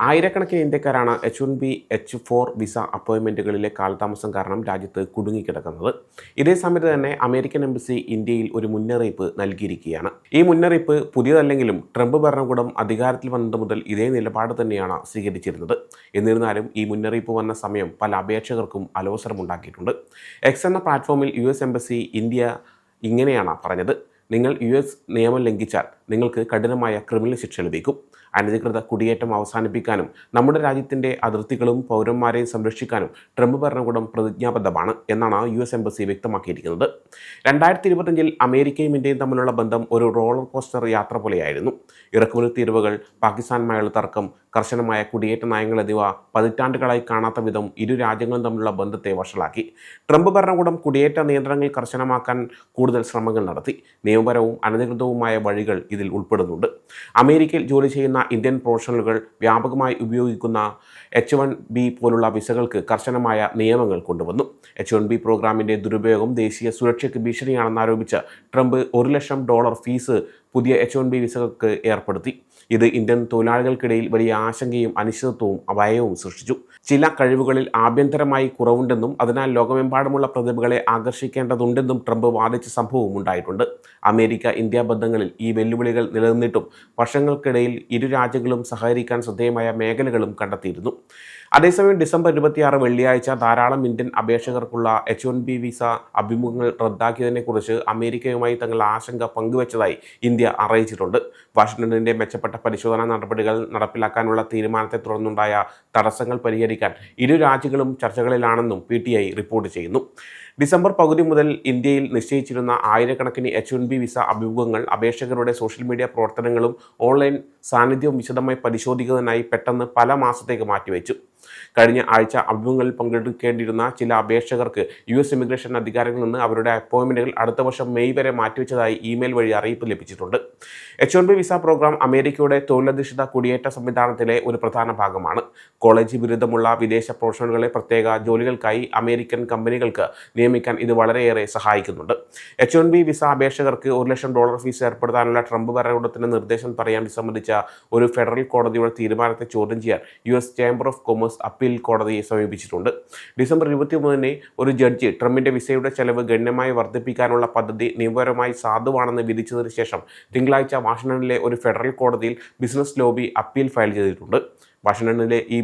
ആയിരക്കണക്കിന് ഇന്ത്യക്കാരാണ് H one B H four visa അപ്പോയിൻമെന്റുകളിലെ കാലതാമസം കാരണം രാജ്യത്ത് കുടുങ്ങിക്കിടക്കുന്നത്. ഇതേ സമയത്ത് തന്നെ അമേരിക്കൻ എംബസി ഇന്ത്യയിൽ ഒരു മുന്നറിയിപ്പ് നൽകിയിരിക്കുകയാണ്. ഈ മുന്നറിയിപ്പ് പുതിയതല്ലെങ്കിലും ട്രംപ് ഭരണകൂടം അധികാരത്തിൽ വന്നത് മുതൽ ഇതേ നിലപാട് തന്നെയാണ് സ്വീകരിച്ചിരുന്നത്. എന്നിരുന്നാലും ഈ മുന്നറിയിപ്പ് വന്ന സമയം പല അപേക്ഷകർക്കും അലോസരമുണ്ടാക്കിയിട്ടുണ്ട്. എക്സ് എന്ന പ്ലാറ്റ്ഫോമിൽ യു എസ് എംബസി ഇന്ത്യ ഇങ്ങനെയാണ് പറഞ്ഞത്. നിങ്ങൾ യു എസ് നിയമം ലംഘിച്ചാൽ നിങ്ങൾക്ക് കഠിനമായ ക്രിമിനൽ ശിക്ഷ ലഭിക്കും. അനധികൃത കുടിയേറ്റം അവസാനിപ്പിക്കാനും നമ്മുടെ രാജ്യത്തിന്റെ അതിർത്തികളും പൗരന്മാരെയും സംരക്ഷിക്കാനും ട്രംപ് ഭരണകൂടം പ്രതിജ്ഞാബദ്ധമാണ് എന്നാണ് യു എസ് എംബസി വ്യക്തമാക്കിയിരിക്കുന്നത്. രണ്ടായിരത്തി ഇരുപത്തഞ്ചിൽ അമേരിക്കയും ഇന്ത്യയും തമ്മിലുള്ള ബന്ധം ഒരു റോളർ കോസ്റ്റർ യാത്ര പോലെയായിരുന്നു. ഇറക്കുമതി തീരുവകൾ പാകിസ്ഥാനുമായുള്ള തർക്കം കർശനമായ കുടിയേറ്റ നയങ്ങൾ എന്നിവ പതിറ്റാണ്ടുകളായി കാണാത്ത വിധം ഇരു രാജ്യങ്ങളും തമ്മിലുള്ള ബന്ധത്തെ വഷളാക്കി. ട്രംപ് ഭരണകൂടം കുടിയേറ്റ നിയന്ത്രണങ്ങൾ കർശനമാക്കാൻ കൂടുതൽ ശ്രമങ്ങൾ നടത്തി. നിയമപരവും അനധികൃതവുമായ വഴികൾ ഇതിൽ ഉൾപ്പെടുന്നുണ്ട്. അമേരിക്കയിൽ ജോലി ചെയ്യുന്ന ഇന്ത്യൻ പ്രൊഫഷണലുകൾ വ്യാപകമായി ഉപയോഗിക്കുന്ന എച്ച് വൺ ബി പോലുള്ള വിസകൾക്ക് കർശനമായ നിയമങ്ങൾ കൊണ്ടുവന്നു. എച്ച് വൺ ബി പ്രോഗ്രാമിന്റെ ദുരുപയോഗം ദേശീയ സുരക്ഷയ്ക്ക് ഭീഷണിയാണെന്ന് ആരോപിച്ച് ട്രംപ് ഒരു ലക്ഷം ഡോളർ ഫീസ് പുതിയ എച്ച് വൺ ബി വിസകൾക്ക് ഏർപ്പെടുത്തി. ഇത് ഇന്ത്യൻ തൊഴിലാളികൾക്കിടയിൽ വലിയ ആശങ്കയും അനിശ്ചിതത്വവും അപായവും സൃഷ്ടിച്ചു. ചില കഴിവുകളിൽ ആഭ്യന്തരമായി കുറവുണ്ടെന്നും അതിനാൽ ലോകമെമ്പാടുമുള്ള പ്രതിഭകളെ ആകർഷിക്കേണ്ടതുണ്ടെന്നും ട്രംപ് വാദിച്ച സംഭവവും ഉണ്ടായിട്ടുണ്ട്. അമേരിക്ക ഇന്ത്യ ബന്ധങ്ങളിൽ ഈ വെല്ലുവിളികൾ നിലനിന്നിട്ടും വർഷങ്ങൾക്കിടയിൽ ഇരു രാജ്യങ്ങളും സഹകരിക്കാൻ ശ്രദ്ധേയമായ മേഖലകളും കണ്ടെത്തിയിരുന്നു. അതേസമയം ഡിസംബർ ഇരുപത്തിയാറ് വെള്ളിയാഴ്ച ധാരാളം ഇന്ത്യൻ അപേക്ഷകർക്കുള്ള എച്ച് വൺ ബി വിസ അഭിമുഖങ്ങൾ റദ്ദാക്കിയതിനെക്കുറിച്ച് അമേരിക്കയുമായി തങ്ങൾ ആശങ്ക പങ്കുവച്ചതായി ഇന്ത്യ അറിയിച്ചിട്ടുണ്ട്. വാഷിംഗ്ടണിന്റെ മെച്ചപ്പെട്ട പരിശോധനാ നടപടികൾ നടപ്പിലാക്കാനുള്ള തീരുമാനത്തെ തുടർന്നുണ്ടായ തടസ്സങ്ങൾ പരിഹരിക്കാൻ ഇരു രാജ്യങ്ങളും ചർച്ചകളിലാണെന്നും പി റിപ്പോർട്ട് ചെയ്യുന്നു. ഡിസംബർ പകുതി മുതൽ ഇന്ത്യയിൽ നിശ്ചയിച്ചിരുന്ന ആയിരക്കണക്കിന് എച്ച് വൺ ബി വിസ അഭിമുഖങ്ങൾ അപേക്ഷകരുടെ സോഷ്യൽ മീഡിയ പ്രവർത്തനങ്ങളും ഓൺലൈൻ സാന്നിധ്യവും വിശദമായി പരിശോധിക്കുന്നതിനായി പെട്ടെന്ന് പല മാസത്തേക്ക് മാറ്റിവെച്ചു. കഴിഞ്ഞ ആഴ്ച അഭിമുഖങ്ങളിൽ പങ്കെടുക്കേണ്ടിയിരുന്ന ചില അപേക്ഷകർക്ക് യു എസ് ഇമിഗ്രേഷൻ അധികാരികളിൽ നിന്ന് അവരുടെ അപ്പോയിൻമെന്റുകൾ അടുത്ത വർഷം മെയ് വരെ മാറ്റിവെച്ചതായി ഇമെയിൽ വഴി അറിയിപ്പ് ലഭിച്ചിട്ടുണ്ട്. H one B visa programme അമേരിക്കയുടെ തൊഴിലധിഷ്ഠിത കുടിയേറ്റ സംവിധാനത്തിലെ ഒരു പ്രധാന ഭാഗമാണ്. കോളേജ് ബിരുദമുള്ള വിദേശ പ്രൊഫഷണലുകളെ പ്രത്യേക ജോലികൾക്കായി അമേരിക്കൻ കമ്പനികൾക്ക് നിയമിക്കാൻ ഇത് വളരെയേറെ സഹായിക്കുന്നുണ്ട്. എച്ച് വൺ ബി വിസ അപേക്ഷകർക്ക് ഒരു ലക്ഷം ഡോളർ ഫീസ് ഏർപ്പെടുത്താനുള്ള ട്രംപ് ഭരണകൂടത്തിന്റെ നിർദ്ദേശം പറയാൻ സംബന്ധിച്ച ഒരു ഫെഡറൽ കോടതിയുടെ തീരുമാനത്തെ ചോദ്യം ചെയ്യാൻ U S chamber of commerce appeal കോടതിയെ സമീപിച്ചിട്ടുണ്ട്. ഡിസംബർ ഇരുപത്തിമൂന്നിന് ഒരു ജഡ്ജി ട്രംപിന്റെ വിസയുടെ ചെലവ് ഗണ്യമായി വർദ്ധിപ്പിക്കാനുള്ള പദ്ധതി നിയമപരമായി സാധുവാണെന്ന് വിധിച്ചതിന് ശേഷം തിങ്കളാഴ്ച വാഷിംഗ്ടണിലെ ഒരു ഫെഡറൽ കോടതിയിൽ ബിസിനസ് ലോബി അപ്പീൽ ഫയൽ ചെയ്തിട്ടുണ്ട്. വാഷിംഗ്ടണിലെ ഈ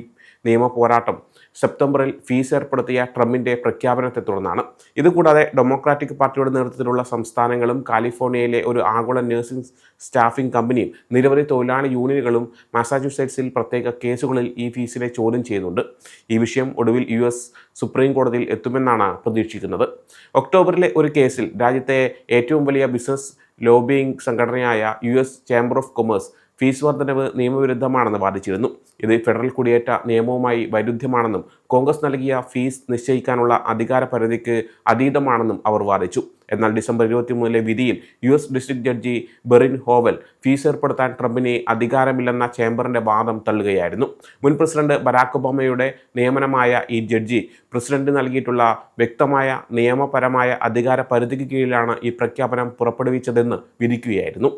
നിയമ പോരാട്ടം. സെപ്റ്റംബറിൽ ഫീസ് ഏർപ്പെടുത്തിയ ട്രംപിന്റെ പ്രഖ്യാപനത്തെ തുടർന്നാണ്. ഇതുകൂടാതെ ഡെമോക്രാറ്റിക് പാർട്ടിയുടെ നേതൃത്വത്തിലുള്ള സംസ്ഥാനങ്ങളും കാലിഫോർണിയയിലെ ഒരു ആഗോള നഴ്സിംഗ് സ്റ്റാഫിംഗ് കമ്പനിയും നിരവധി തൊഴിലാളി യൂണിയനുകളും മാസാച്യുസെറ്റ്സിൽ പ്രത്യേക കേസുകളിൽ ഈ ഫീസിനെ ചോദ്യം ചെയ്യുന്നുണ്ട്. ഈ വിഷയം ഒടുവിൽ യു എസ് സുപ്രീം കോടതിയിൽ എത്തുമെന്നാണ് പ്രതീക്ഷിക്കുന്നത്. ഒക്ടോബറിലെ ഒരു കേസിൽ രാജ്യത്തെ ഏറ്റവും വലിയ ബിസിനസ് ലോബിയിങ് സംഘടനയായ U S chamber of commerce fee വർധനവ് നിയമവിരുദ്ധമാണെന്ന് വാദിച്ചിരുന്നു. ഇത് ഫെഡറൽ കുടിയേറ്റ നിയമവുമായി വൈരുദ്ധ്യമാണെന്നും കോൺഗ്രസ് നൽകിയ ഫീസ് നിശ്ചയിക്കാനുള്ള അധികാര പരിധിക്ക് അതീതമാണെന്നും അവർ വാദിച്ചു. എന്നാൽ ഡിസംബർ ഇരുപത്തിമൂന്നിലെ വിധിയിൽ U S district judge Beryl Howell fee ഏർപ്പെടുത്താൻ ട്രംപിന് അധികാരമില്ലെന്ന ചേംബറിന്റെ വാദം തള്ളുകയായിരുന്നു. മുൻ പ്രസിഡന്റ് ബരാക് ഒബാമയുടെ നിയമനമായ ഈ ജഡ്ജി പ്രസിഡന്റ് നൽകിയിട്ടുള്ള വ്യക്തമായ നിയമപരമായ അധികാര പരിധിക്ക് കീഴിലാണ് ഈ പ്രഖ്യാപനം പുറപ്പെടുവിച്ചതെന്ന് വിധിക്കുകയായിരുന്നു.